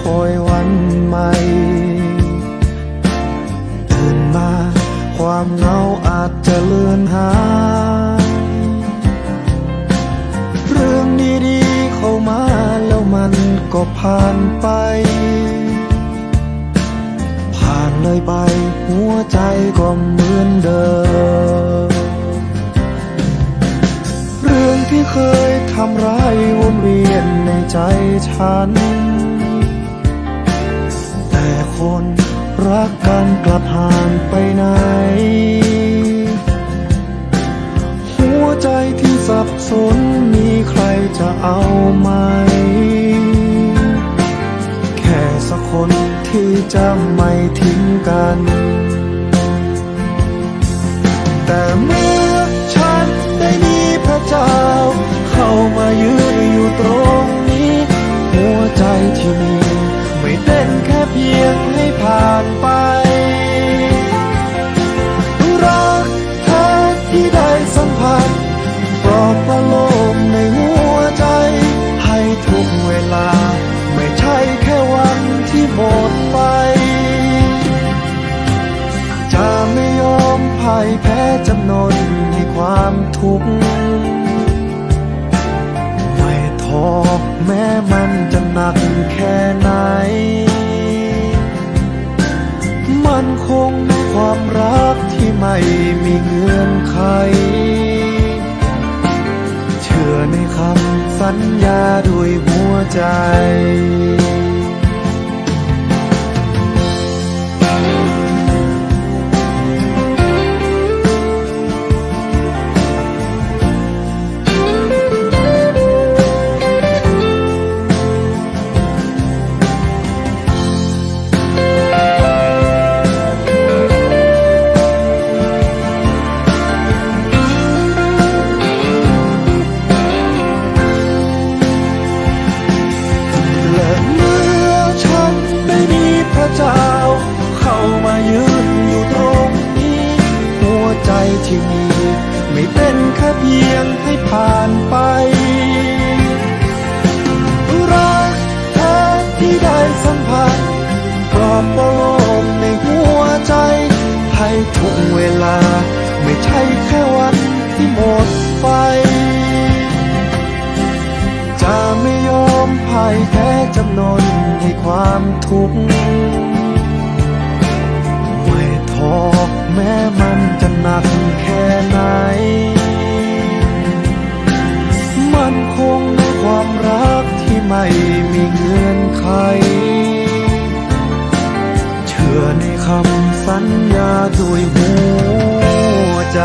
คอยวันใหม่ ตื่นมาความเหงาอาจจะเลือนหาย เรื่องดีๆเข้ามาแล้วมันก็ผ่านไป ผ่านเลยไปหัวใจก็เหมือนเดิม เรื่องที่เคยทำร้ายวนเวียนในใจฉัน คน รักกันกลับห่างไปไหน หัวใจที่สับสนมีใครจะเอาไหม แค่สักคนที่จะไม่ทิ้งกัน แต่เมื่อฉันได้มีพระเจ้า เข้ามายืนอยู่ตรงนี้ หัวใจที่มีไม่เต้นแค่ จำนนในความทุกข์ไม่ท้อแม้มันจะหนักแค่ไหน มันคงในความรักที่ไม่มีเงื่อนไข ที่มี ไม่เป็นแค่เพียงให้ผ่านไปรักแท้ที่ได้สัมผัสปลอบประโลมในหัวใจให้ทุกเวลา ไม่ใช่แค่วันที่หมดไป จะไม่ยอมพ่ายแพ้จำนนให้ความทุกข์ไม่ท้อแม้มัน ความรักที่ไม่มีเงื่อนไข เชื่อในคำสัญญาด้วยหัวใจ